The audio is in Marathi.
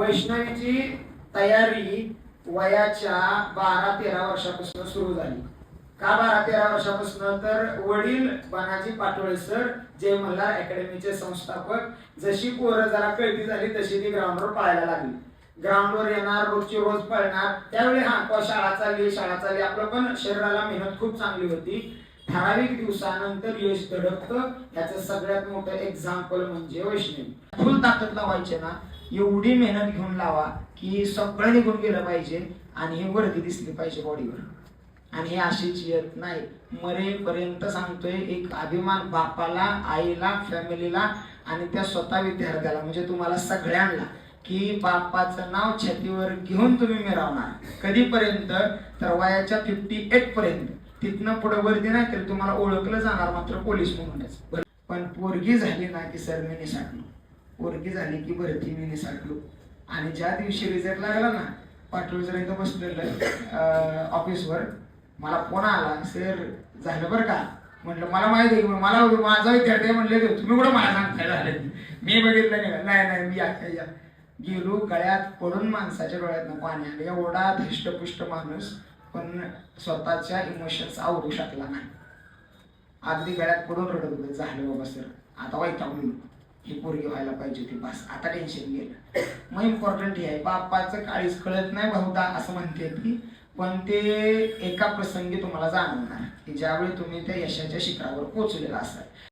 वैष्णवीची तयारी वयाच्या बारा तेरा वर्षापासून सुरू झाली. का बारा तेरा वर्षापासून? तर वडील बानाजी पाटोळे सर जे मल्हार अकॅडमीचे संस्थापक जशी पोरं जरा कळती झाली तशी ती ग्राउंडवर पाळायला लागली. ग्राउंडवर येणार रोजची रोज पळणार. त्यावेळी हा शाळा चालली शाळा चालली. आपलं पण शरीराला मेहनत खूप चांगली होती. ठराविक दिवसानंतर यश धडकतं याचं सगळ्यात मोठं एक्झाम्पल म्हणजे वैष्णवी. फुल ताकद लावायचे ना. एवढी मेहनत घेऊन लावा की सगळं निघून गेलं पाहिजे आणि हे वरती दिसली पाहिजे बॉडीवर आणि हे अशीच येत नाही. मरेपर्यंत सांगतोय एक अभिमान बापाला आईला फॅमिलीला आणि त्या स्वतः विद्यार्थ्याला म्हणजे तुम्हाला सगळ्यांना की बापाचं नाव छातीवर घेऊन तुम्ही मिरवणार. कधीपर्यंत? तर वयाच्या फिफ्टी एट पर्यंत. तिथनं पुढे वरती नाही तर तुम्हाला ओळखलं जाणार मात्र पोलीस म्हणूनच. पण पोरगी झाली ना की सर मी निसाटलो. पोरगी झाली की भरती मी निसाटलो आणि ज्या दिवशी रिझल्ट लागला ना पाटोळ जर इथं बसलेलं ऑफिसवर मला फोन आला सर झालं बरं का? म्हटलं मला माहिती आहे की मला माझा विद्यार्थी म्हणले तुम्ही कुठं मला सांगताय झालं मी बघितलं नाही नाही नाही मी या या. गेलो गळ्यात पडून माणसाच्या डोळ्यातनं पाणी आलं. एवढा धष्टपुष्ट माणूस पण स्वतःच्या इमोशन्स आवडू शकला नाही. अगदी गळ्यात पडून रडत होतं. झालं बाबा सर. आता वैतागलो ही पोरगी व्हायला पाहिजे होती. बस आता टेन्शन गेलं. मग इम्पॉर्टंट हे आहे. बापाचं काळीच कळत नाही बहुधा असं म्हणते ती. पण ते एका प्रसंगी तुम्हाला जाणवणार की ज्यावेळी तुम्ही त्या यशाच्या शिखरावर पोचलेला असाल.